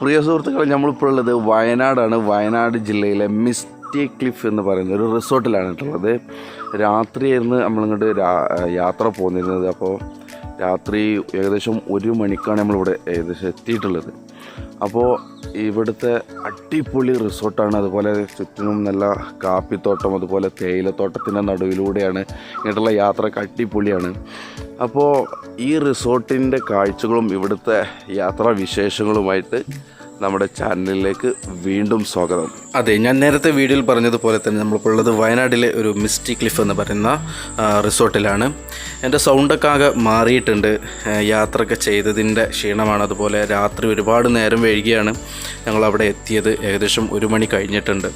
പ്രിയ സുഹൃത്തുക്കളെ നമ്മളിപ്പോൾ ഉള്ളത് വയനാടാണ്. വയനാട് ജില്ലയിലെ മിസ്റ്റി ക്ലിഫ് എന്ന് പറയുന്ന ഒരു റിസോർട്ടിലാണ് ഉള്ളത്. രാത്രിയായിരുന്നു നമ്മളിങ്ങോട്ട് യാത്ര പോന്നിരുന്നത്. അപ്പോൾ രാത്രി ഏകദേശം ഒരു മണിക്കാണ് നമ്മളിവിടെ ഏകദേശം എത്തിയിട്ടുള്ളത്. അപ്പോൾ ഇവിടുത്തെ അടിപൊളി റിസോർട്ടാണ്. അതുപോലെ ചുറ്റിനും നല്ല കാപ്പിത്തോട്ടം അതുപോലെ തേയിലത്തോട്ടത്തിന്റെ നടുവിലൂടെയാണ് ഇങ്ങോട്ടുള്ള യാത്രയൊക്കെ അടിപൊളിയാണ്. അപ്പോൾ ഈ റിസോർട്ടിന്റെ കാഴ്ചകളും ഇവിടുത്തെ യാത്രാ വിശേഷങ്ങളുമായിട്ട് നമ്മുടെ ചാനലിലേക്ക് വീണ്ടും സ്വാഗതം. അതെ ഞാൻ നേരത്തെ വീഡിയോയിൽ പറഞ്ഞതുപോലെ തന്നെ നമ്മളിപ്പോൾ ഉള്ളത് വയനാട്ടിലെ ഒരു മിസ്റ്റി ക്ലിഫ് എന്ന് പറയുന്ന റിസോർട്ടിലാണ്. എന്റെ സൗണ്ടൊക്കെ ആകെ മാറിയിട്ടുണ്ട്. യാത്രയൊക്കെ ചെയ്തതിന്റെ ക്ഷീണമാണ്. അതുപോലെ രാത്രി ഒരുപാട് നേരം വൈകിയാണ് ഞങ്ങൾ അവിടെ എത്തിയത്. ഏകദേശം ഒരു മണി കഴിഞ്ഞിട്ടുണ്ട്.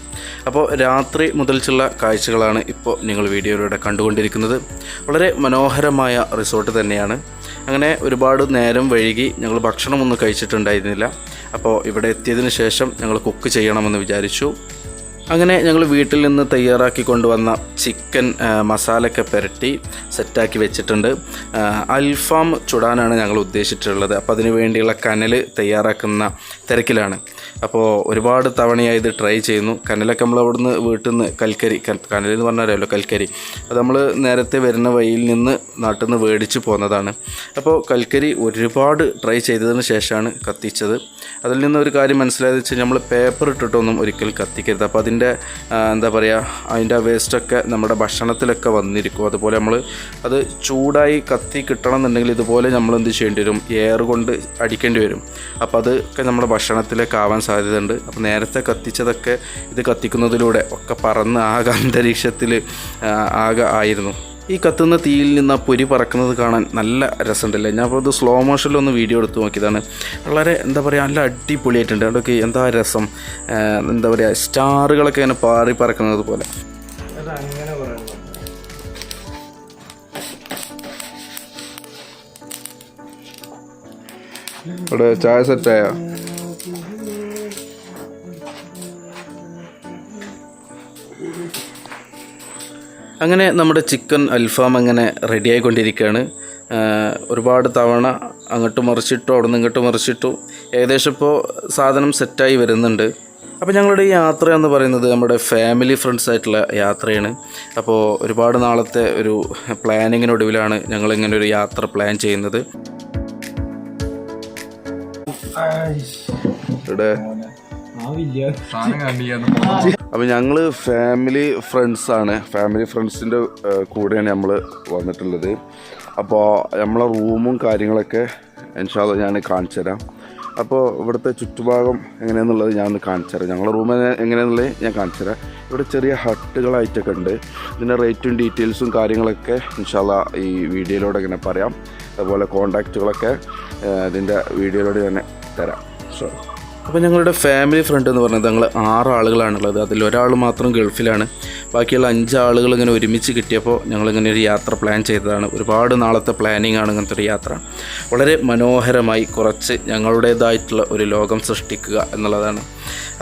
അപ്പോൾ രാത്രി മുതൽച്ചുള്ള കാഴ്ചകളാണ് ഇപ്പോൾ നിങ്ങൾ വീഡിയോയിലൂടെ കണ്ടുകൊണ്ടിരിക്കുന്നത്. വളരെ മനോഹരമായ റിസോർട്ട് തന്നെയാണ്. അങ്ങനെ ഒരുപാട് നേരം വൈകി ഞങ്ങൾ ഭക്ഷണമൊന്നും കഴിച്ചിട്ടുണ്ടായിരുന്നില്ല. അപ്പോൾ ഇവിടെ എത്തിയതിന് ശേഷം ഞങ്ങൾ കുക്ക് ചെയ്യണമെന്ന് വിചാരിച്ചു. അങ്ങനെ ഞങ്ങൾ വീട്ടിൽ നിന്ന് തയ്യാറാക്കി കൊണ്ടുവന്ന ചിക്കൻ മസാലയൊക്കെ പുരട്ടി സെറ്റാക്കി വെച്ചിട്ടുണ്ട്. അൽഫാം ചുടാനാണ് ഞങ്ങൾ ഉദ്ദേശിച്ചിട്ടുള്ളത്. അപ്പോൾ അതിന് വേണ്ടിയുള്ള കനൽ തയ്യാറാക്കുന്ന തിരക്കിലാണ്. അപ്പോൾ ഒരുപാട് തവണയായി ഇത് ട്രൈ ചെയ്യുന്നു. കനലൊക്കെ നമ്മൾ അവിടുന്ന് വീട്ടിൽ നിന്ന് കൽക്കരി കനൽ പറഞ്ഞാലോ കൽക്കരി. അത് നമ്മൾ നേരത്തെ വരുന്ന വഴിയിൽ നിന്ന് നാട്ടിൽ നിന്ന് മേടിച്ച് പോന്നതാണ്. അപ്പോൾ കൽക്കരി ഒരുപാട് ട്രൈ ചെയ്തതിന് ശേഷമാണ് കത്തിച്ചത്. അതിൽ നിന്ന് ഒരു കാര്യം മനസ്സിലായത് വെച്ചാൽ നമ്മൾ പേപ്പർ ഇട്ടിട്ടൊന്നും ഒരിക്കൽ കത്തിക്കരുത്. അപ്പോൾ അതിന്റെ എന്താ പറയുക അതിന്റെ വേസ്റ്റൊക്കെ നമ്മുടെ ഭക്ഷണത്തിലൊക്കെ വന്നിരിക്കും. അതുപോലെ നമ്മൾ അത് ചൂടായി കത്തി കിട്ടണം എന്നുണ്ടെങ്കിൽ ഇതുപോലെ നമ്മൾ എന്ത് ചെയ്യേണ്ടി വരും? എയർ കൊണ്ട് അടിക്കേണ്ടി വരും. അപ്പോൾ അതൊക്കെ നമ്മുടെ ഭക്ഷണത്തിലേക്ക് ആവാൻ സാധ്യതയുണ്ട്. അപ്പോൾ നേരത്തെ കത്തിച്ചതൊക്കെ ഇത് കത്തിക്കുന്നതിലൂടെ ഒക്കെ പറന്ന് ആകെ അന്തരീക്ഷത്തിൽ ആകെ ആയിരുന്നു. ഈ കത്തുന്ന തീയിൽ നിന്ന് ആ പൊരി പറക്കുന്നത് കാണാൻ നല്ല രസമുണ്ടല്ലേ? ഞാൻ അപ്പോൾ ഇത് സ്ലോ മോഷനിലൊന്ന് വീഡിയോ എടുത്ത് നോക്കിയതാണ്. വളരെ എന്താ പറയുക നല്ല അടിപൊളിയായിട്ടുണ്ട്. അതൊക്കെ എന്താ രസം. എന്താ പറയുക സ്റ്റാറുകളൊക്കെ ഇങ്ങനെ പാറി പറക്കുന്നത് പോലെ. ഇവിടെ ചായ സെറ്റായ അങ്ങനെ നമ്മുടെ ചിക്കൻ അൽഫാം അങ്ങനെ റെഡിയായിക്കൊണ്ടിരിക്കുകയാണ്. ഒരുപാട് തവണ അങ്ങോട്ട് മറിച്ചിട്ടു അവിടെ നിന്ന് ഇങ്ങോട്ട് മറിച്ചിട്ടു. ഏകദേശം ഇപ്പോൾ സാധനം സെറ്റായി വരുന്നുണ്ട്. അപ്പോൾ ഞങ്ങളുടെ ഈ യാത്ര എന്ന് പറയുന്നത് നമ്മുടെ ഫാമിലി ഫ്രണ്ട്സ് ആയിട്ടുള്ള യാത്രയാണ്. അപ്പോൾ ഒരുപാട് നാളത്തെ ഒരു പ്ലാനിങ്ങിനൊടുവിലാണ് ഞങ്ങളിങ്ങനെ ഒരു യാത്ര പ്ലാൻ ചെയ്യുന്നത്. ഇവിടെ ആവില്ല അപ്പോൾ ഞങ്ങൾ ഫാമിലി ആണ്. ഫാമിലി ഫ്രണ്ട്സിന്റെ കൂടെയാണ് നമ്മൾ വന്നിട്ടുള്ളത്. അപ്പോൾ നമ്മളെ റൂമും കാര്യങ്ങളൊക്കെ ഇൻഷാല്ല ഞാൻ കാണിച്ചു തരാം. അപ്പോൾ ഇവിടുത്തെ ചുറ്റുഭാഗം എങ്ങനെയാണെന്നുള്ളത് ഞാൻ ഒന്ന് കാണിച്ചു തരാം. ഞങ്ങളുടെ റൂം എങ്ങനെയാണെന്നുള്ളത് ഞാൻ കാണിച്ചു തരാം. ഇവിടെ ചെറിയ ഹട്ടുകളായിട്ടൊക്കെ ഉണ്ട്. ഇതിന്റെ റേറ്റും ഡീറ്റെയിൽസും കാര്യങ്ങളൊക്കെ ഇൻഷാല്ല ഈ വീഡിയോയിലൂടെ ഇങ്ങനെ പറയാം. അതുപോലെ കോണ്ടാക്റ്റുകളൊക്കെ ഇതിന്റെ വീഡിയോയിലൂടെ തന്നെ തരാം. സോ അപ്പോൾ ഞങ്ങളുടെ ഫാമിലി ഫ്രണ്ട് എന്ന് പറഞ്ഞാൽ ഞങ്ങൾ ആറ് ആളുകളാണുള്ളത്. അതിൽ ഒരാൾ മാത്രം ഗൾഫിലാണ്. ബാക്കിയുള്ള അഞ്ച് ആളുകൾ ഇങ്ങനെ ഒരുമിച്ച് കിട്ടിയപ്പോൾ ഞങ്ങളിങ്ങനെ ഒരു യാത്ര പ്ലാൻ ചെയ്തതാണ്. ഒരുപാട് നാളത്തെ പ്ലാനിങ് ആണ് ഇങ്ങനത്തെ ഒരു യാത്ര. വളരെ മനോഹരമായി കുറച്ച് ഞങ്ങളുടേതായിട്ടുള്ള ഒരു ലോകം സൃഷ്ടിക്കുക എന്നുള്ളതാണ്.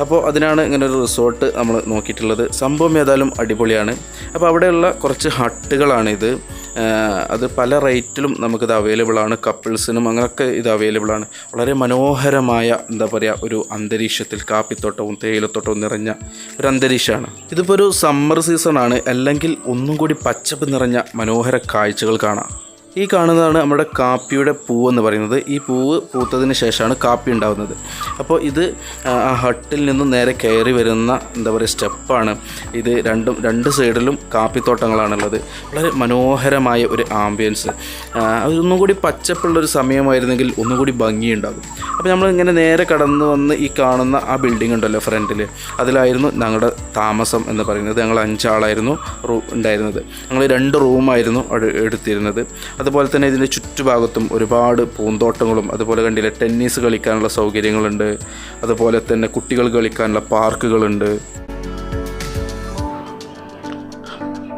അപ്പോൾ അതിനാണ് ഇങ്ങനെ ഒരു റിസോർട്ട് നമ്മൾ നോക്കിയിട്ടുള്ളത്. സംഭവം ഏതായാലും അടിപൊളിയാണ്. അപ്പോൾ അവിടെയുള്ള കുറച്ച് ഹട്ടുകളാണിത്. അത് പല റേറ്റിലും നമുക്കിത് അവൈലബിൾ ആണ്. കപ്പിൾസിനും അങ്ങനെയൊക്കെ ഇത് അവൈലബിൾ ആണ്. വളരെ മനോഹരമായ എന്താ പറയുക ഒരു അന്തരീക്ഷത്തിൽ കാപ്പിത്തോട്ടവും തേയിലത്തോട്ടവും നിറഞ്ഞ ഒരു അന്തരീക്ഷമാണ്. ഇതിപ്പോൾ ഒരു സമ്മർ സീസൺ ആണ്. അല്ലെങ്കിൽ ഒന്നും കൂടി പച്ചപ്പ് നിറഞ്ഞ മനോഹര കാഴ്ചകൾ കാണാം. ഈ കാണുന്നതാണ് നമ്മുടെ കാപ്പിയുടെ പൂവ് എന്ന് പറയുന്നത്. ഈ പൂവ് പൂത്തതിന് ശേഷമാണ് കാപ്പി ഉണ്ടാകുന്നത് അപ്പോൾ ഇത് ആ ഹട്ടിൽ നിന്നും നേരെ കയറി വരുന്ന എന്താ പറയുക സ്റ്റെപ്പാണ്. ഇത് രണ്ടും രണ്ട് സൈഡിലും കാപ്പിത്തോട്ടങ്ങളാണുള്ളത്. വളരെ മനോഹരമായ ഒരു ആംബിയൻസ് അതൊന്നും കൂടി പച്ചപ്പുള്ളൊരു സമയമായിരുന്നെങ്കിൽ ഒന്നും കൂടി ഭംഗിയുണ്ടാകും. അപ്പോൾ നമ്മൾ ഇങ്ങനെ നേരെ കടന്നു വന്ന് ഈ കാണുന്ന ആ ബിൽഡിംഗ് ഉണ്ടല്ലോ ഫ്രണ്ടിൽ അതിലായിരുന്നു ഞങ്ങളുടെ താമസം എന്ന് പറയുന്നത്. ഞങ്ങൾ അഞ്ചാളായിരുന്നു റൂ ഉണ്ടായിരുന്നത്. ഞങ്ങൾ രണ്ട് റൂമായിരുന്നു എടുത്തിരുന്നത്. അതുപോലെ തന്നെ ഇതിന്റെ ചുറ്റുഭാഗത്തും ഒരുപാട് പൂന്തോട്ടങ്ങളും അതുപോലെ കണ്ടില്ലേ ടെന്നീസ് കളിക്കാനുള്ള സൗകര്യങ്ങളുണ്ട് അതുപോലെ തന്നെ കുട്ടികൾ കളിക്കാനുള്ള പാർക്കുകളുണ്ട്.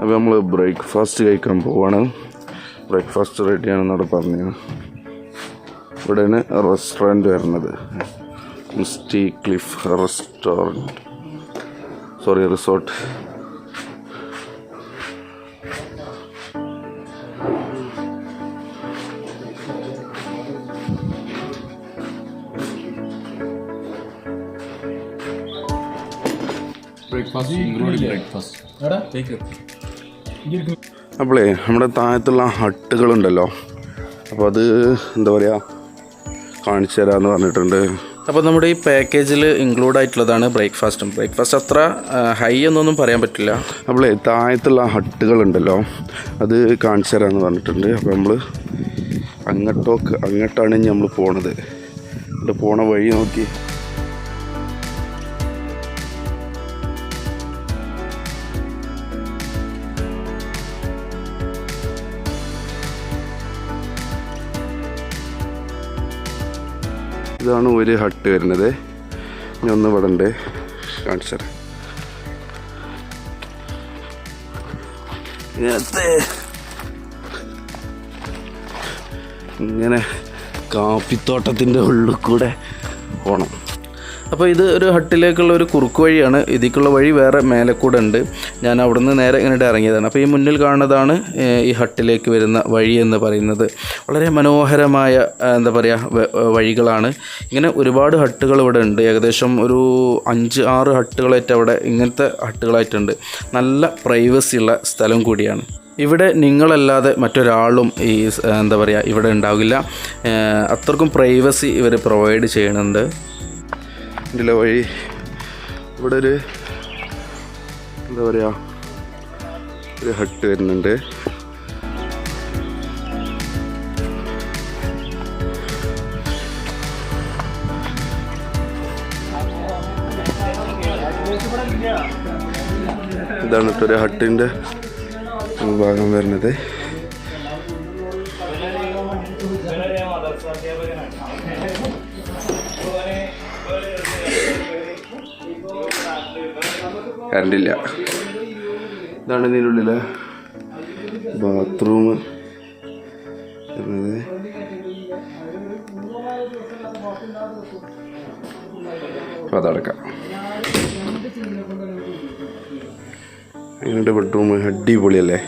അപ്പോൾ നമ്മൾ ബ്രേക്ക്ഫാസ്റ്റ് കഴിക്കാൻ പോവാണ്. ബ്രേക്ക്ഫാസ്റ്റ് റെഡിയാണെന്നവിടെ പറഞ്ഞു ഇവിടെയാണ് റെസ്റ്റോറന്റ് വരുന്നത്. Misty cliff restaurant. Sorry resort. Breakfast, including breakfast. എടാ. Take it. അപ്പോളേ നമ്മുടെ താഴത്തുള്ള ഹട്ടുകളുണ്ടല്ലോ. അപ്പോൾ അത് എന്താ പറയുക കാണിച്ചു തരാമെന്ന് പറഞ്ഞിട്ടുണ്ട്. അപ്പോൾ നമ്മുടെ ഈ പാക്കേജിൽ ഇൻക്ലൂഡ് ആയിട്ടുള്ളതാണ് ബ്രേക്ക്ഫാസ്റ്റും ബ്രേക്ക്ഫാസ്റ്റ് അത്ര ഹൈ എന്നൊന്നും പറയാൻ പറ്റില്ല. അപ്പോളേ താഴത്തുള്ള ഹട്ടുകളുണ്ടല്ലോ. അത് കാണിച്ചു തരാമെന്ന് പറഞ്ഞിട്ടുണ്ട്. അപ്പോൾ നമ്മൾ അങ്ങോട്ടോക്ക് അങ്ങോട്ടാണ് ഇനി നമ്മൾ പോണത്. അവിടെ പോണ വഴി നോക്കി. ഇതാണ് ഒരു ഹട്ട് വരുന്നത്. ഞാൻ ഒന്ന് ഇവിടെ ഉണ്ട് കാണിച്ചു ഇങ്ങനത്തെ ഇങ്ങനെ കാപ്പിത്തോട്ടത്തിന്റെ ഉള്ളിൽ കൂടെ പോണം. അപ്പോൾ ഇത് ഒരു ഹട്ടിലേക്കുള്ള ഒരു കുറുക്ക് വഴിയാണ്. ഇതിക്കുള്ള വഴി വേറെ മേലെ കൂടെ ഉണ്ട്. ഞാൻ അവിടുന്ന് നേരെ ഇങ്ങോട്ട് ഇറങ്ങിയതാണ്. അപ്പോൾ ഈ മുന്നിൽ കാണുന്നതാണ് ഈ ഹട്ടിലേക്ക് വരുന്ന വഴി എന്ന് പറയുന്നത്. വളരെ മനോഹരമായ എന്താ പറയുക വഴികളാണ്. ഇങ്ങനെ ഒരുപാട് ഹട്ടുകൾ ഇവിടെ ഉണ്ട്. ഏകദേശം ഒരു അഞ്ച് ആറ് ഹട്ടുകളായിട്ട് അവിടെ ഇങ്ങനത്തെ ഹട്ടുകളായിട്ടുണ്ട്. നല്ല പ്രൈവസി ഉള്ള സ്ഥലം കൂടിയാണ്. ഇവിടെ നിങ്ങളല്ലാതെ മറ്റൊരാളും ഈ എന്താ പറയുക ഇവിടെ ഉണ്ടാവില്ല. അത്രക്കും പ്രൈവസി ഇവർ പ്രൊവൈഡ് ചെയ്യുന്നുണ്ട് ഇതിലെ വഴി ഇവിടെ ഒരു എന്താ പറയുക ഒരു ഹട്ട് വരുന്നുണ്ട്. ഇതാണ് ഇപ്പോൾ ഒരു ഹട്ടിന്റെ ഭാഗം വരുന്നത്. കറണ്ടില്ല ഇതാണ് ഇതിനുള്ളിലെ ബാത്റൂം അപ്പം അതടക്കാം. എങ്ങനെയുണ്ട് ബെഡ്റൂം അടിപൊളിയല്ലേ?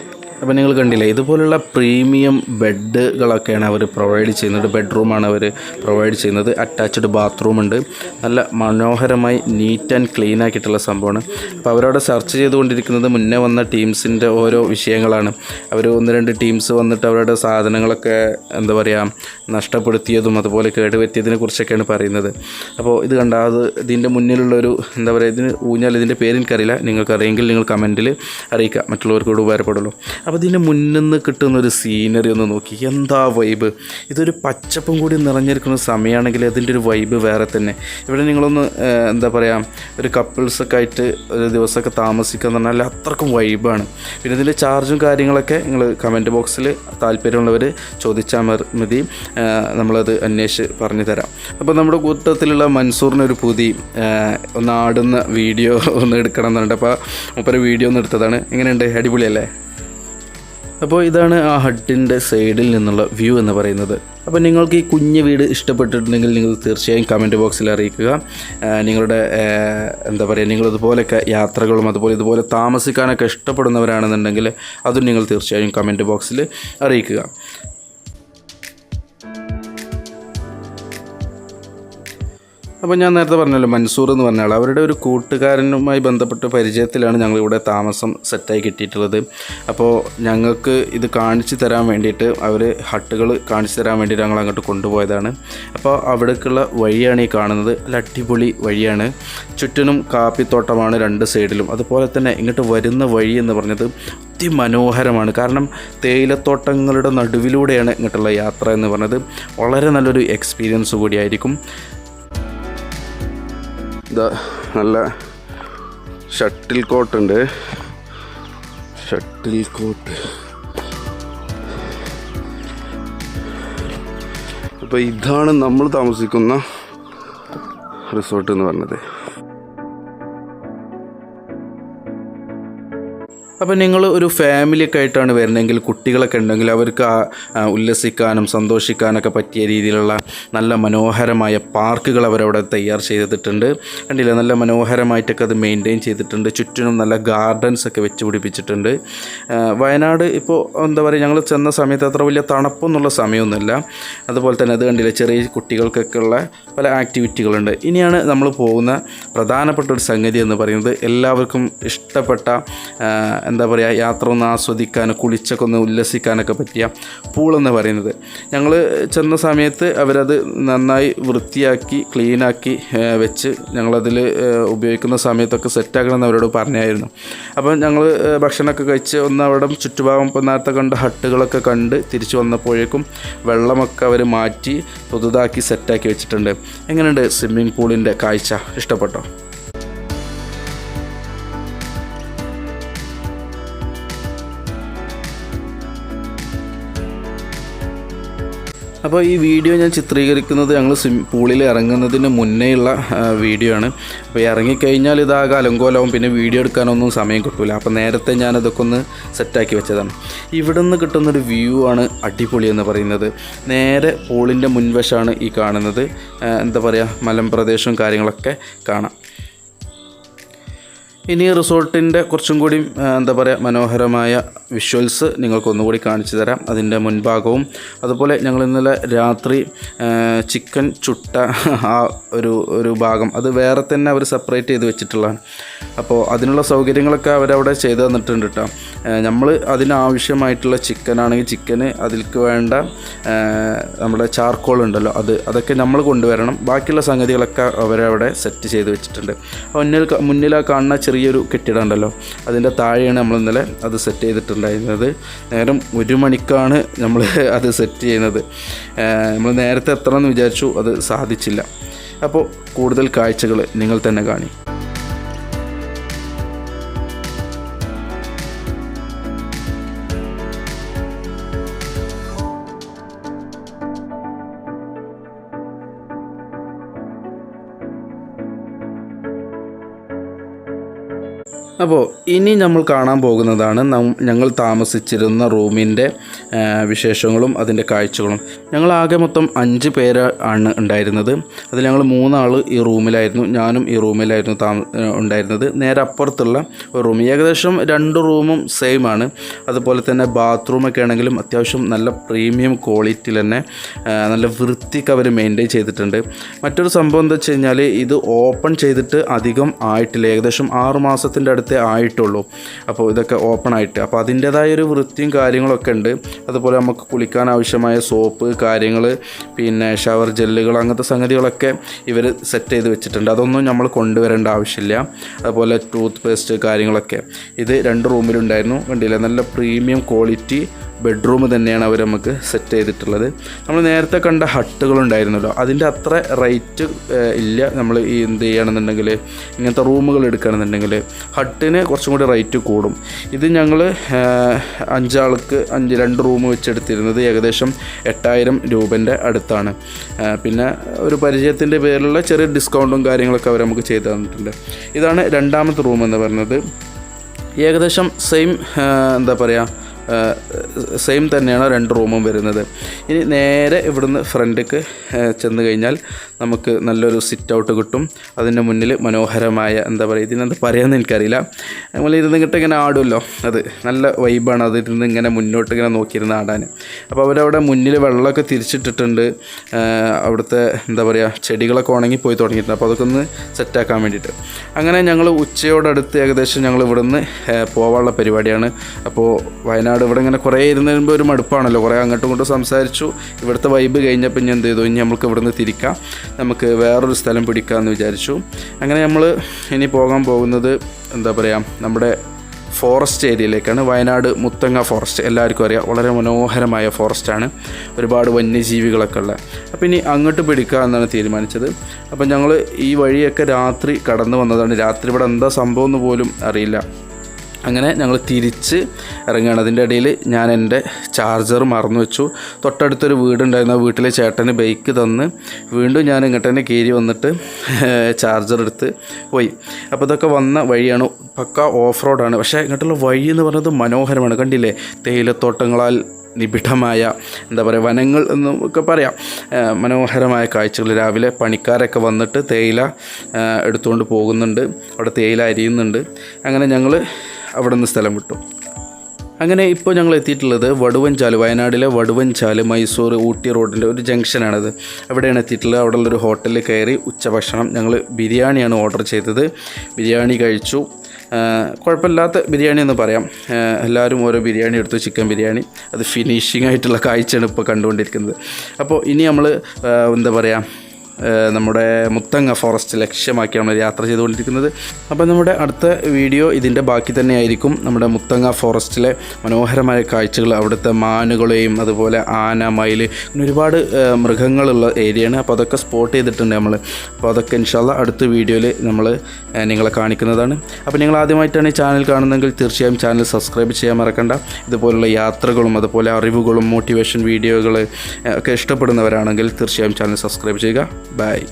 അപ്പോൾ നിങ്ങൾ കണ്ടില്ലേ ഇതുപോലുള്ള പ്രീമിയം ബെഡുകളൊക്കെയാണ് അവർ പ്രൊവൈഡ് ചെയ്യുന്നത്. ബെഡ്റൂമാണ് അവർ പ്രൊവൈഡ് ചെയ്യുന്നത്. അറ്റാച്ച്ഡ് ബാത്റൂം ഉണ്ട്. നല്ല മനോഹരമായി നീറ്റ് ആൻഡ് ക്ലീൻ ആക്കിയിട്ടുള്ള സംഭവമാണ്. അപ്പോൾ അവരവിടെ സെർച്ച് ചെയ്തുകൊണ്ടിരിക്കുന്നത് മുന്നേ വന്ന ടീംസിന്റെ ഓരോ വിഷയങ്ങളാണ്. അവർ ഒന്ന് രണ്ട് ടീംസ് വന്നിട്ട് അവരുടെ സാധനങ്ങളൊക്കെ എന്താ പറയുക നഷ്ടപ്പെടുത്തിയതും അതുപോലെ കേടുപറ്റിയതിനെ കുറിച്ചൊക്കെയാണ് പറയുന്നത്. അപ്പോൾ ഇത് കണ്ട അത് ഇതിന്റെ മുന്നിലുള്ളൊരു എന്താ പറയുക ഇതിന് ഊഞ്ഞാൽ ഇതിന്റെ പേര് എനിക്കറിയില്ല. നിങ്ങൾക്കറിയെങ്കിൽ നിങ്ങൾ കമന്റിൽ അറിയിക്കുക മറ്റുള്ളവർക്കൂടെ ഉപകാരപ്പെടുള്ളൂ. അപ്പോൾ ഇതിന്റെ മുന്നിൽ നിന്ന് കിട്ടുന്ന ഒരു സീനറി ഒന്ന് നോക്കി. എന്താ വൈബ് ഇതൊരു പച്ചപ്പും കൂടി നിറഞ്ഞിരിക്കുന്ന സമയമാണെങ്കിൽ അതിന്റെ ഒരു വൈബ് വേറെ തന്നെ. ഇവിടെ നിങ്ങളൊന്ന് എന്താ പറയുക ഒരു കപ്പിൾസൊക്കെ ആയിട്ട് ഒരു ദിവസമൊക്കെ താമസിക്കുക എന്ന് പറഞ്ഞാൽ അത്രക്കും വൈബാണ് പിന്നെ ഇതിന്റെ ചാർജും കാര്യങ്ങളൊക്കെ നിങ്ങൾ കമന്റ് ബോക്സിൽ താല്പര്യമുള്ളവർ ചോദിച്ചാൽ മതി. നമ്മളത് അന്വേഷിച്ച് പറഞ്ഞു തരാം. അപ്പോൾ നമ്മുടെ കൂട്ടത്തിലുള്ള മൻസൂറിനൊരു പുതി ഒന്ന് ആടുന്ന വീഡിയോ ഒന്ന് എടുക്കണം എന്നുണ്ട് അപ്പോൾ മുപ്പര വീഡിയോ ഒന്ന് എടുത്തതാണ്. എങ്ങനെയുണ്ട്? അടിപൊളിയല്ലേ? അപ്പോൾ ഇതാണ് ആ ഹട്ടിന്റെ സൈഡിൽ നിന്നുള്ള വ്യൂ എന്ന് പറയുന്നത്. അപ്പോൾ നിങ്ങൾക്ക് ഈ കുഞ്ഞ് വീട് ഇഷ്ടപ്പെട്ടിട്ടുണ്ടെങ്കിൽ നിങ്ങൾ തീർച്ചയായും കമന്റ് ബോക്സിൽ അറിയിക്കുക. നിങ്ങളുടെ എന്താ പറയുക നിങ്ങളിതുപോലൊക്കെ യാത്രകളും അതുപോലെ ഇതുപോലെ താമസിക്കാനൊക്കെ ഇഷ്ടപ്പെടുന്നവരാണെന്നുണ്ടെങ്കിൽ അതും നിങ്ങൾ തീർച്ചയായും കമന്റ് ബോക്സിൽ അറിയിക്കുക. അപ്പോൾ ഞാൻ നേരത്തെ പറഞ്ഞല്ലോ മൻസൂർ എന്ന് പറഞ്ഞ ആൾ. അവരുടെ ഒരു കൂട്ടുകാരനുമായി ബന്ധപ്പെട്ട പരിചയത്തിലാണ് ഞങ്ങളിവിടെ താമസം സെറ്റായി കിട്ടിയിട്ടുള്ളത്. അപ്പോൾ ഞങ്ങൾക്ക് ഇത് കാണിച്ചു തരാൻ വേണ്ടിയിട്ട് അവർ ഹട്ടുകൾ കാണിച്ചു തരാൻ വേണ്ടിയിട്ട് ഞങ്ങൾ അങ്ങോട്ട് കൊണ്ടുപോയതാണ്. അപ്പോൾ അവിടേക്കുള്ള വഴിയാണ് ഈ കാണുന്നത്. അടിപൊളി വഴിയാണ്. ചുറ്റിനും കാപ്പിത്തോട്ടമാണ് രണ്ട് സൈഡിലും. അതുപോലെ തന്നെ ഇങ്ങോട്ട് വരുന്ന വഴി എന്ന് പറഞ്ഞത് അതിമനോഹരമാണ്. കാരണം തേയിലത്തോട്ടങ്ങളുടെ നടുവിലൂടെയാണ് ഇങ്ങോട്ടുള്ള യാത്ര എന്ന് പറഞ്ഞത്. വളരെ നല്ലൊരു എക്സ്പീരിയൻസ് കൂടിയായിരിക്കും. നല്ല ഷട്ടിൽ കോട്ടുണ്ട്. Shuttle court. അപ്പോൾ ഇതാണ് നമ്മൾ താമസിക്കുന്ന റിസോർട്ട് എന്ന് പറഞ്ഞത്. അപ്പോൾ നിങ്ങൾ ഒരു ഫാമിലിയൊക്കെ ആയിട്ടാണ് വരുന്നതെങ്കിൽ കുട്ടികളൊക്കെ ഉണ്ടെങ്കിൽ അവർക്ക് ഉല്ലസിക്കാനും സന്തോഷിക്കാനൊക്കെ പറ്റിയ രീതിയിലുള്ള നല്ല മനോഹരമായ പാർക്കുകൾ അവരവിടെ തയ്യാർ ചെയ്തിട്ടുണ്ട്. കണ്ടില്ല? നല്ല മനോഹരമായിട്ടൊക്കെ അത് മെയിന്റെയിൻ ചെയ്തിട്ടുണ്ട്. ചുറ്റിനും നല്ല ഗാർഡൻസ് ഒക്കെ വെച്ച് പിടിപ്പിച്ചിട്ടുണ്ട്. വയനാട് ഇപ്പോൾ എന്താ പറയുക ഞങ്ങൾ ചെന്ന സമയത്ത് അത്ര വലിയ തണുപ്പൊന്നുള്ള സമയമൊന്നുമില്ല. അതുപോലെ തന്നെ അത് കണ്ടില്ല ചെറിയ കുട്ടികൾക്കൊക്കെ ഉള്ള പല ആക്ടിവിറ്റികളുണ്ട് ഇനിയാണ് നമ്മൾ പോകുന്ന പ്രധാനപ്പെട്ട ഒരു സംഗതി എന്ന് പറയുന്നത് എല്ലാവർക്കും ഇഷ്ടപ്പെട്ട എന്താ പറയുക യാത്ര ഒന്ന് ആസ്വദിക്കാൻ കുളിച്ചൊക്കെ ഒന്ന് ഉല്ലസിക്കാനൊക്കെ പറ്റിയ പൂളെന്ന് പറയുന്നത്. ഞങ്ങൾ ചെന്ന സമയത്ത് അവരത് നന്നായി വൃത്തിയാക്കി ക്ലീനാക്കി വെച്ച് ഞങ്ങളതിൽ ഉപയോഗിക്കുന്ന സമയത്തൊക്കെ സെറ്റാക്കണമെന്ന് അവരോട് പറഞ്ഞായിരുന്നു. അപ്പം ഞങ്ങൾ ഭക്ഷണമൊക്കെ കഴിച്ച് ഒന്ന് അവിടെ ചുറ്റുഭാഗം ഇപ്പോൾ നേരത്തെ കണ്ട ഹട്ടുകളൊക്കെ കണ്ട് തിരിച്ചു വന്നപ്പോഴേക്കും വെള്ളമൊക്കെ അവർ മാറ്റി പുതുതാക്കി സെറ്റാക്കി വെച്ചിട്ടുണ്ട്. എങ്ങനെയുണ്ട് സ്വിമ്മിംഗ് പൂളിന്റെ കാഴ്ച? ഇഷ്ടപ്പെട്ടോ? അപ്പോൾ ഈ വീഡിയോ ഞാൻ ചിത്രീകരിക്കുന്നത് ഞങ്ങൾ സ്വിം പൂളിൽ ഇറങ്ങുന്നതിന് മുന്നേയുള്ള വീഡിയോ ആണ്. അപ്പോൾ ഇറങ്ങിക്കഴിഞ്ഞാൽ ഇതാകെ അലങ്കോലാവും പിന്നെ വീഡിയോ എടുക്കാനൊന്നും സമയം കിട്ടില്ല അപ്പോൾ നേരത്തെ ഞാനതൊക്കെ ഒന്ന് സെറ്റാക്കി വെച്ചതാണ്. ഇവിടെ നിന്ന് കിട്ടുന്നൊരു വ്യൂ ആണ് അടിപൊളി എന്ന് പറയുന്നത്. നേരെ പൂളിന്റെ മുൻവശമാണ് ഈ കാണുന്നത്. എന്താ പറയുക മലമ്പ്രദേശവും കാര്യങ്ങളൊക്കെ കാണാം. ഇനി റിസോർട്ടിന്റെ കുറച്ചും കൂടി എന്താ പറയുക മനോഹരമായ വിഷ്വൽസ് നിങ്ങൾക്കൊന്നുകൂടി കാണിച്ചു തരാം. അതിന്റെ മുൻഭാഗവും അതുപോലെ ഞങ്ങൾ ഇന്നലെ രാത്രി ചിക്കൻ ചുട്ട ആ ഒരു ഒരു ഭാഗം അത് വേറെ തന്നെ അവർ സെപ്പറേറ്റ് ചെയ്ത് വെച്ചിട്ടുള്ളതാണ്. അപ്പോൾ അതിനുള്ള സൗകര്യങ്ങളൊക്കെ അവരവിടെ ചെയ്തു തന്നിട്ടുണ്ട് കേട്ടോ നമ്മൾ അതിനാവശ്യമായിട്ടുള്ള ചിക്കൻ ആണെങ്കിൽ ചിക്കന് അതിൽക്ക് വേണ്ട നമ്മുടെ ചാർക്കോൾ ഉണ്ടല്ലോ അത് അതൊക്കെ നമ്മൾ കൊണ്ടുവരണം. ബാക്കിയുള്ള സംഗതികളൊക്കെ അവരവിടെ സെറ്റ് ചെയ്ത് വെച്ചിട്ടുണ്ട്. മുന്നിൽ മുന്നിൽ ആ കാണുന്ന ചെറിയൊരു കെട്ടിടം ഉണ്ടല്ലോ അതിന്റെ താഴെയാണ് നമ്മൾ ഇന്നലെ അത് സെറ്റ് ചെയ്തിട്ടുണ്ടായിരുന്നത്. നേരം ഒരു മണിക്കാണ് നമ്മൾ അത് സെറ്റ് ചെയ്യുന്നത്. നമ്മൾ നേരത്തെ എത്തണമെന്ന് വിചാരിച്ചു അത് സാധിച്ചില്ല. അപ്പോൾ കൂടുതൽ കാഴ്ചകൾ നിങ്ങൾ തന്നെ കാണി. അപ്പോൾ ഇനി നമ്മൾ കാണാൻ പോകുന്നതാണ് ഞങ്ങൾ താമസിച്ചിരുന്ന റൂമിന്റെ വിശേഷങ്ങളും അതിന്റെ കാഴ്ചകളും. ഞങ്ങൾ ആകെ മൊത്തം അഞ്ച് പേര് ആണ് ഉണ്ടായിരുന്നത്. അതിൽ ഞങ്ങൾ മൂന്നാൾ ഈ റൂമിലായിരുന്നു ഞാനും ഈ റൂമിലായിരുന്നു താമ ഉണ്ടായിരുന്നത്. നേരെ അപ്പുറത്തുള്ള ഒരു റൂം. ഏകദേശം രണ്ട് റൂമും സെയിം ആണ്. അതുപോലെ തന്നെ ബാത്റൂമൊക്കെ ആണെങ്കിലും അത്യാവശ്യം നല്ല പ്രീമിയം ക്വാളിറ്റിയിൽ തന്നെ നല്ല വൃത്തിക്ക് അവർ മെയിന്റെയിൻ ചെയ്തിട്ടുണ്ട്. മറ്റൊരു സംഭവം എന്താ വെച്ച് കഴിഞ്ഞാൽ ഇത് ഓപ്പൺ ചെയ്തിട്ട് അധികം ആയിട്ടില്ല. ഏകദേശം ആറ് മാസത്തിന്റെ അടുത്തേ ആയിട്ടുള്ളൂ. അപ്പോൾ ഇതൊക്കെ ഓപ്പൺ ആയിട്ട്. അപ്പോൾ അതിന്റേതായ ഒരു വൃത്തിയും കാര്യങ്ങളൊക്കെ ഉണ്ട്. അതുപോലെ നമുക്ക് കുളിക്കാൻ ആവശ്യമായ സോപ്പ് കാര്യങ്ങൾ പിന്നെ ഷവർ ജെല്ലുകൾ അങ്ങനത്തെ സംഗതികളൊക്കെ ഇവർ സെറ്റ് ചെയ്ത് വെച്ചിട്ടുണ്ട്. അതൊന്നും നമ്മൾ കൊണ്ടുവരേണ്ട ആവശ്യമില്ല. അതുപോലെ ടൂത്ത് പേസ്റ്റ് കാര്യങ്ങളൊക്കെ. ഇത് രണ്ട് റൂമിലുണ്ടായിരുന്നു കണ്ടില്ല? നല്ല പ്രീമിയം ക്വാളിറ്റി ബെഡ്റൂം തന്നെയാണ് അവർ നമുക്ക് സെറ്റ് ചെയ്തിട്ടുള്ളത്. നമ്മൾ നേരത്തെ കണ്ട ഹട്ടുകളുണ്ടായിരുന്നല്ലോ. അതിന്റെ അത്ര റേറ്റ് ഇല്ല. നമ്മൾ ഈ എന്ത് ചെയ്യുകയാണെന്നുണ്ടെങ്കിൽ ഇങ്ങനത്തെ റൂമുകൾ എടുക്കുകയാണെന്നുണ്ടെങ്കിൽ ഹട്ടിന് കുറച്ചും കൂടി റേറ്റ് കൂടും. ഇത് ഞങ്ങൾ അഞ്ചാൾക്ക് അഞ്ച് രണ്ട് റൂം വെച്ചെടുത്തിരുന്നത് ഏകദേശം എട്ടായിരം രൂപന്റെ അടുത്താണ്. പിന്നെ ഒരു പരിചയത്തിന്റെ പേരിലുള്ള ചെറിയ ഡിസ്കൗണ്ടും കാര്യങ്ങളൊക്കെ അവർ നമുക്ക് ചെയ്തു തന്നിട്ടുണ്ട്. ഇതാണ് രണ്ടാമത്തെ റൂം എന്ന് പറയുന്നത്. ഏകദേശം സെയിം എന്താ പറയുക സെയിം തന്നെയാണ് രണ്ട് റൂമും വരുന്നത്. ഇനി നേരെ ഇവിടുന്ന് ഫ്രണ്ടിക്ക് ചെന്ന് കഴിഞ്ഞാൽ നമുക്ക് നല്ലൊരു സിറ്റ് ഔട്ട് കിട്ടും. അതിന്റെ മുന്നിൽ മനോഹരമായ എന്താ പറയുക ഇതിനെന്താ പറയാമെന്ന് എനിക്കറിയില്ല. നമ്മൾ ഇരുന്നിട്ട് ഇങ്ങനെ ആടുമല്ലോ. അത് നല്ല വൈബാണ് അത് ഇരുന്ന് ഇങ്ങനെ മുന്നോട്ട് ഇങ്ങനെ നോക്കിയിരുന്ന് ആടാൻ. അപ്പോൾ അവരവിടെ മുന്നിൽ വെള്ളമൊക്കെ തിരിച്ചിട്ടിട്ടുണ്ട്. അവിടുത്തെ എന്താ പറയുക ചെടികളൊക്കെ ഉണങ്ങി പോയി തുടങ്ങിയിട്ടുണ്ട്. അപ്പോൾ അതൊക്കെ ഒന്ന് സെറ്റാക്കാൻ വേണ്ടിയിട്ട്. അങ്ങനെ ഞങ്ങൾ ഉച്ചയോടടുത്ത് ഏകദേശം ഞങ്ങൾ ഇവിടുന്ന് പോവാനുള്ള പരിപാടിയാണ്. അപ്പോൾ വയനാട് ഇവിടെ ഇങ്ങനെ കുറേ ഇരുന്ന് വരുമ്പോൾ ഒരു മടുപ്പാണല്ലോ. കുറേ അങ്ങോട്ടും ഇങ്ങോട്ടും സംസാരിച്ചു. ഇവിടുത്തെ വൈബ് കഴിഞ്ഞപ്പോൾ ഇനി എന്ത് ചെയ്തു? ഇനി നമുക്ക് ഇവിടുന്ന് തിരിക്കാം. നമുക്ക് വേറൊരു സ്ഥലം പിടിക്കാമെന്ന് വിചാരിച്ചു. അങ്ങനെ നമ്മൾ ഇനി പോകാൻ പോകുന്നത് എന്താ പറയുക നമ്മുടെ ഫോറസ്റ്റ് ഏരിയയിലേക്കാണ്. വയനാട് മുത്തങ്ങ ഫോറസ്റ്റ് എല്ലാവർക്കും അറിയാം. വളരെ മനോഹരമായ ഫോറസ്റ്റാണ് ഒരുപാട് വന്യജീവികളൊക്കെ ഉള്ള. അപ്പോൾ ഇനി അങ്ങോട്ട് പിടിക്കുക എന്നാണ് തീരുമാനിച്ചത്. അപ്പോൾ ഞങ്ങൾ ഈ വഴിയൊക്കെ രാത്രി കടന്നു വന്നതാണ്. രാത്രി ഇവിടെ എന്താ സംഭവം എന്ന് പോലും അറിയില്ല. അങ്ങനെ ഞങ്ങൾ തിരിച്ച് ഇറങ്ങുകയാണ് അതിന്റെ ഇടയിൽ ഞാൻ എന്റെ ചാർജർ മറന്നു വെച്ചു. തൊട്ടടുത്തൊരു വീടുണ്ടായിരുന്നു. ആ വീട്ടിലെ ചേട്ടന് ബൈക്ക് തന്ന് വീണ്ടും ഞാൻ ഇങ്ങോട്ട് തന്നെ കയറി വന്നിട്ട് ചാർജർ എടുത്ത് പോയി. അപ്പോൾ ഇതൊക്കെ വന്ന വഴിയാണ്. പക്ക ഓഫ് റോഡാണ് പക്ഷേ ഇങ്ങോട്ടുള്ള വഴി എന്ന് പറയുന്നത് മനോഹരമാണ്. കണ്ടില്ലേ? തേയിലത്തോട്ടങ്ങളാൽ നിബിഡമായ എന്താ പറയുക വനങ്ങൾ എന്നൊക്കെ പറയാം. മനോഹരമായ കാഴ്ചകൾ. രാവിലെ പണിക്കാരൊക്കെ വന്നിട്ട് തേയില എടുത്തുകൊണ്ട് പോകുന്നുണ്ട്. അവിടെ തേയില അരിയുന്നുണ്ട്. അങ്ങനെ ഞങ്ങൾ അവിടെ നിന്ന് സ്ഥലം വിട്ടു. അങ്ങനെ ഇപ്പോൾ ഞങ്ങൾ എത്തിയിട്ടുള്ളത് വടുവഞ്ചാൽ വയനാടിലെ വടുവഞ്ചാൽ മൈസൂർ ഊട്ടി റോഡിന്റെ ഒരു ജംഗ്ഷനാണത്. അവിടെയാണ് എത്തിയിട്ടുള്ളത്. അവിടെ ഉള്ളൊരു ഹോട്ടലിൽ കയറി ഉച്ചഭക്ഷണം ഞങ്ങൾ ബിരിയാണിയാണ് ഓർഡർ ചെയ്തത്. ബിരിയാണി കഴിച്ചു. കുഴപ്പമില്ലാത്ത ബിരിയാണി എന്ന് പറയാം. എല്ലാവരും ഓരോ ബിരിയാണി എടുത്തു. ചിക്കൻ ബിരിയാണി. അത് ഫിനിഷിംഗ് ആയിട്ടുള്ള കാഴ്ചയാണ് ഇപ്പോൾ കണ്ടുകൊണ്ടിരിക്കുന്നത്. അപ്പോൾ ഇനി നമ്മൾ എന്താ പറയുക നമ്മുടെ മുത്തങ്ങ ഫോറസ്റ്റ് ലക്ഷ്യമാക്കിയാണ് നമ്മൾ യാത്ര ചെയ്തുകൊണ്ടിരിക്കുന്നത്. അപ്പോൾ നമ്മുടെ അടുത്ത വീഡിയോ ഇതിന്റെ ബാക്കി തന്നെയായിരിക്കും. നമ്മുടെ മുത്തങ്ങ ഫോറസ്റ്റിലെ മനോഹരമായ കാഴ്ചകൾ അവിടുത്തെ മാനുകളെയും അതുപോലെ ആന മയിൽ അങ്ങനെ ഒരുപാട് മൃഗങ്ങളുള്ള ഏരിയയാണ്. അപ്പോൾ അതൊക്കെ സ്പോട്ട് ചെയ്തിട്ടുണ്ട് നമ്മൾ അപ്പോൾ അതൊക്കെ ഇൻഷാല്ല അടുത്ത വീഡിയോയിൽ നമ്മൾ നിങ്ങളെ കാണിക്കുന്നതാണ്. അപ്പോൾ നിങ്ങൾ ആദ്യമായിട്ടാണ് ഈ ചാനൽ കാണുന്നതെങ്കിൽ തീർച്ചയായും ചാനൽ സബ്സ്ക്രൈബ് ചെയ്യാൻ മറക്കണ്ട. ഇതുപോലുള്ള യാത്രകളും അതുപോലെ അറിവുകളും മോട്ടിവേഷൻ വീഡിയോകൾ ഒക്കെ ഇഷ്ടപ്പെടുന്നവരാണെങ്കിൽ തീർച്ചയായും ചാനൽ സബ്സ്ക്രൈബ് ചെയ്യുക. Bye.